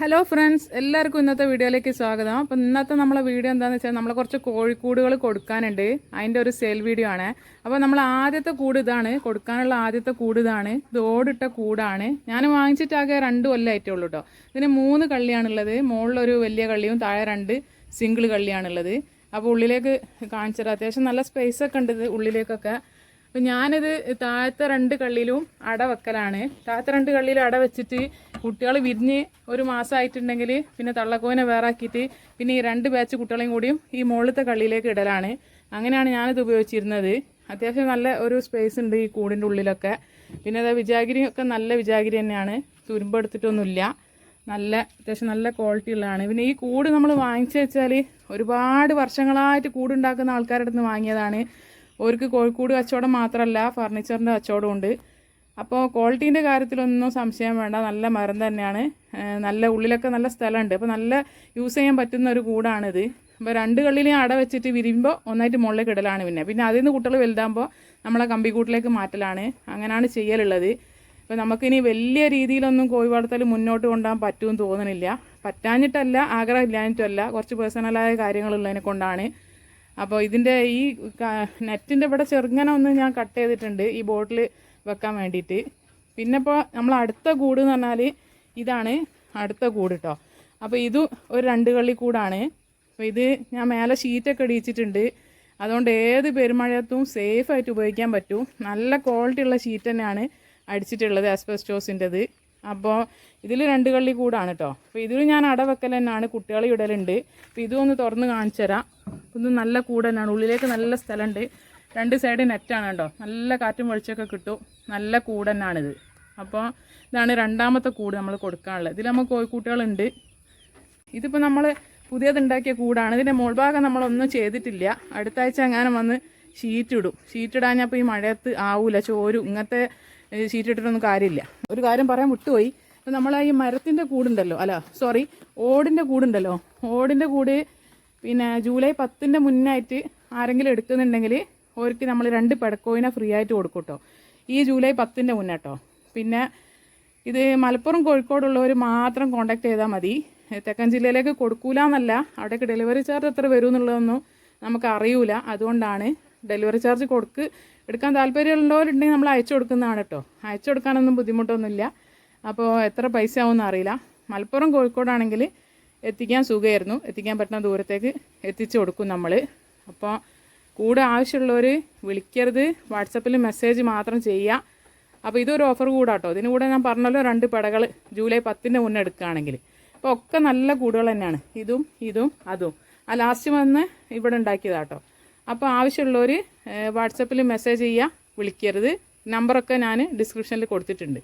Hello friends എല്ലാവർക്കും ഇന്നത്തെ വീഡിയോയിലേക്ക് സ്വാഗതം. അപ്പം ഇന്നത്തെ നമ്മളെ വീഡിയോ എന്താണെന്ന് വെച്ചാൽ നമ്മളെ കുറച്ച് കോഴിക്കൂടുകൾ കൊടുക്കാനുണ്ട്. അതിന്റെ ഒരു സെയിൽ വീഡിയോ ആണ്. അപ്പോൾ നമ്മൾ ആദ്യത്തെ കൂട് ഇതാണ്. കൊടുക്കാനുള്ള ആദ്യത്തെ കൂട് ഇതാണ്. ഇത് ഓടിട്ട കൂടാണ്. ഞാൻ വാങ്ങിച്ചിട്ടാകെ രണ്ട് കൊല്ലമായിട്ടേ ഉള്ളൂ കേട്ടോ ഇതിന് മൂന്ന് കള്ളിയാണുള്ളത്. മുകളിലൊരു വലിയ കള്ളിയും താഴെ രണ്ട് സിംഗിൾ കള്ളിയാണുള്ളത്. അപ്പോൾ ഉള്ളിലേക്ക് കാണിച്ചത് അത്യാവശ്യം നല്ല സ്പേസ് ഒക്കെ ഉണ്ട് ഇത് ഉള്ളിലേക്കൊക്കെ. അപ്പം ഞാനിത് താഴത്തെ രണ്ട് കള്ളിയിലും അട വെക്കലാണ്. താഴത്തെ രണ്ട് കള്ളിയിലും അട വെച്ചിട്ട് കുട്ടികൾ വിരിഞ്ഞ് ഒരു മാസമായിട്ടുണ്ടെങ്കിൽ പിന്നെ തള്ളക്കോനെ വേറാക്കിയിട്ട് പിന്നെ ഈ രണ്ട് ബാച്ച് കുട്ടികളെയും കൂടിയും ഈ മുകളിലത്തെ കള്ളിയിലേക്ക് ഇടലാണ്. അങ്ങനെയാണ് ഞാനിത് ഉപയോഗിച്ചിരുന്നത്. അത്യാവശ്യം നല്ല ഒരു സ്പേസ് ഉണ്ട് ഈ കൂടിന്റെ ഉള്ളിലൊക്കെ. പിന്നെ അത് വിജാഗിരി ഒക്കെ നല്ല വിജാഗിരി തന്നെയാണ്. തുരുമ്പെടുത്തിട്ടൊന്നുമില്ല നല്ല അത്യാവശ്യം നല്ല ക്വാളിറ്റി ഉള്ളതാണ്. പിന്നെ ഈ കൂട് നമ്മൾ വാങ്ങിച്ചു വെച്ചാൽ ഒരുപാട് വർഷങ്ങളായിട്ട് കൂടുണ്ടാക്കുന്ന ആൾക്കാരുടെ അടുത്ത് വാങ്ങിയതാണ്. അവർക്ക് കോഴിക്കോട് കച്ചവടം മാത്രമല്ല ഫർണിച്ചറിന്റെ കച്ചവടം ഉണ്ട്. അപ്പോൾ ക്വാളിറ്റീന്റെ കാര്യത്തിലൊന്നും സംശയം വേണ്ട. നല്ല മരം തന്നെയാണ്. നല്ല ഉള്ളിലൊക്കെ നല്ല സ്ഥലമുണ്ട്. അപ്പോൾ നല്ല യൂസ് ചെയ്യാൻ പറ്റുന്ന ഒരു കൂടാണിത്. അപ്പോൾ രണ്ട് കള്ളിലും അട വെച്ചിട്ട് വിരിയുമ്പോൾ ഒന്നായിട്ട് മുകളിലേക്ക് ഇടലാണ് പിന്നെ. പിന്നെ അതിൽ നിന്ന് കുട്ടികൾ വലുതാകുമ്പോൾ നമ്മളെ കമ്പിക്കൂട്ടിലേക്ക് മാറ്റലാണ്. അങ്ങനെയാണ് ചെയ്യലുള്ളത്. അപ്പോൾ നമുക്കിനി വലിയ രീതിയിലൊന്നും കോഴി വളർത്തൽ മുന്നോട്ട് കൊണ്ടുപോകാൻ പറ്റുമെന്ന് തോന്നുന്നില്ല പറ്റാഞ്ഞിട്ടല്ല ആഗ്രഹം ഇല്ലാഞ്ഞിട്ടല്ല കുറച്ച് പേഴ്സണലായ കാര്യങ്ങളുള്ളതിനെ കൊണ്ടാണ് അപ്പോൾ ഇതിന്റെ ഈ നെറ്റിന്റെ ഇവിടെ ചെറുങ്ങനെ ഒന്ന് ഞാൻ കട്ട് ചെയ്തിട്ടുണ്ട് ഈ ബോട്ടിൽ വെക്കാൻ വേണ്ടിയിട്ട്. പിന്നെ ഇപ്പോൾ നമ്മൾ അടുത്ത കൂട് എന്ന് പറഞ്ഞാൽ ഇതാണ് അടുത്ത കൂട് കേട്ടോ അപ്പോൾ ഇത് ഒരു രണ്ട് കള്ളി കൂടാണ്. അപ്പോൾ ഇത് ഞാൻ മേലെ ഷീറ്റൊക്കെ ഇടിയിച്ചിട്ടുണ്ട്. അതുകൊണ്ട് ഏത് സേഫ് ആയിട്ട് ഉപയോഗിക്കാൻ പറ്റും. നല്ല ക്വാളിറ്റി ഉള്ള ഷീറ്റ് തന്നെയാണ് അടിച്ചിട്ടുള്ളത് ആസ്പെസ്റ്റോസിന്റെത് അപ്പോൾ ഇതിൽ രണ്ട് കള്ളി കൂടാണ് കേട്ടോ അപ്പോൾ ഇതിൽ ഞാൻ അടവെക്കൽ തന്നെയാണ് കുട്ടികളെ ഇടലുണ്ട്. അപ്പോൾ ഇതും ഒന്ന് തുറന്ന് കാണിച്ചു തരാം ഇത് നല്ല കൂടനാണ് ഉള്ളിലേക്ക് നല്ല സ്ഥലമുണ്ട് രണ്ട് സൈഡ് നെറ്റാണ് കേട്ടോ നല്ല കാറ്റും വെളിച്ചമൊക്കെ കിട്ടും. നല്ല കൂട് തന്നെയാണിത് അപ്പോൾ ഇതാണ് രണ്ടാമത്തെ കൂട് നമ്മൾ കൊടുക്കാനുള്ളത്. ഇതിൽ നമ്മൾ കോഴിക്കൂട്ടുകളുണ്ട്. ഇതിപ്പോൾ നമ്മൾ പുതിയതുണ്ടാക്കിയ കൂടാണ്. ഇതിന്റെ മുൾഭാഗം നമ്മളൊന്നും ചെയ്തിട്ടില്ല. അടുത്ത ആഴ്ച അങ്ങനെ വന്ന് ഷീറ്റ് ഇടും. ഷീറ്റ് ഇടാഞ്ഞപ്പോൾ ഈ മഴയത്ത് ആവൂല ചോരും. ഇങ്ങനത്തെ ഷീറ്റ് ഇട്ടിട്ടൊന്നും കാര്യമില്ല. ഒരു കാര്യം പറയാൻ വിട്ടുപോയി. ഇപ്പം നമ്മൾ ഈ മരത്തിന്റെ കൂടുണ്ടല്ലോ. അല്ല സോറി ഓടിന്റെ കൂടുണ്ടല്ലോ. ഓടിന്റെ കൂട് പിന്നെ ജൂലൈ പത്തിന്റെ മുന്നായിട്ട് ആരെങ്കിലും എടുക്കുന്നുണ്ടെങ്കിൽ അവർക്ക് നമ്മൾ രണ്ട് പെടക്കോയിനെ ഫ്രീ ആയിട്ട് കൊടുക്കും കേട്ടോ ഈ ജൂലൈ പത്തിന്റെ മുന്നേ കേട്ടോ പിന്നെ ഇത് മലപ്പുറം കോഴിക്കോടുള്ളവർ മാത്രം കോണ്ടാക്ട് ചെയ്താൽ മതി. തെക്കൻ ജില്ലയിലേക്ക് കൊടുക്കൂല എന്നല്ല അവിടേക്ക് ഡെലിവറി ചാർജ് എത്ര വരും എന്നുള്ളതൊന്നും നമുക്ക് അറിയൂല. അതുകൊണ്ടാണ് ഡെലിവറി ചാർജ് കൊടുക്ക്. എടുക്കാൻ താല്പര്യമുള്ളവരുണ്ടെങ്കിൽ നമ്മൾ അയച്ചു കൊടുക്കുന്നതാണ് കേട്ടോ അയച്ചു കൊടുക്കാനൊന്നും ബുദ്ധിമുട്ടൊന്നുമില്ല. അപ്പോൾ എത്ര പൈസ ആവുമെന്ന് അറിയില്ല. മലപ്പുറം കോഴിക്കോടാണെങ്കിൽ എത്തിക്കാൻ സുഖമായിരുന്നു എത്തിക്കാൻ പറ്റുന്ന ദൂരത്തേക്ക് എത്തിച്ചു കൊടുക്കും നമ്മൾ അപ്പോൾ കൂടെ ആവശ്യമുള്ളവർ വിളിക്കരുത്. വാട്സപ്പിൽ മെസ്സേജ് മാത്രം ചെയ്യുക അപ്പോൾ ഇതൊരു ഓഫർ കൂടാട്ടോ. ഇതിന് കൂടെ ഞാൻ പറഞ്ഞല്ലോ രണ്ട് പടകൾ ജൂലൈ പത്തിന്റെ മുന്നേ എടുക്കുകയാണെങ്കിൽ. അപ്പോൾ ഒക്കെ നല്ല കൂടുകൾ തന്നെയാണ്. ഇതും ഇതും അതും. ആ ലാസ്റ്റ് വന്ന് ഇവിടെ ഉണ്ടാക്കിയതാട്ടോ. അപ്പോൾ ആവശ്യമുള്ളവർ വാട്സപ്പിൽ മെസ്സേജ് ചെയ്യുക വിളിക്കരുത്. നമ്പറൊക്കെ ഞാൻ ഡിസ്ക്രിപ്ഷനിൽ കൊടുത്തിട്ടുണ്ട്.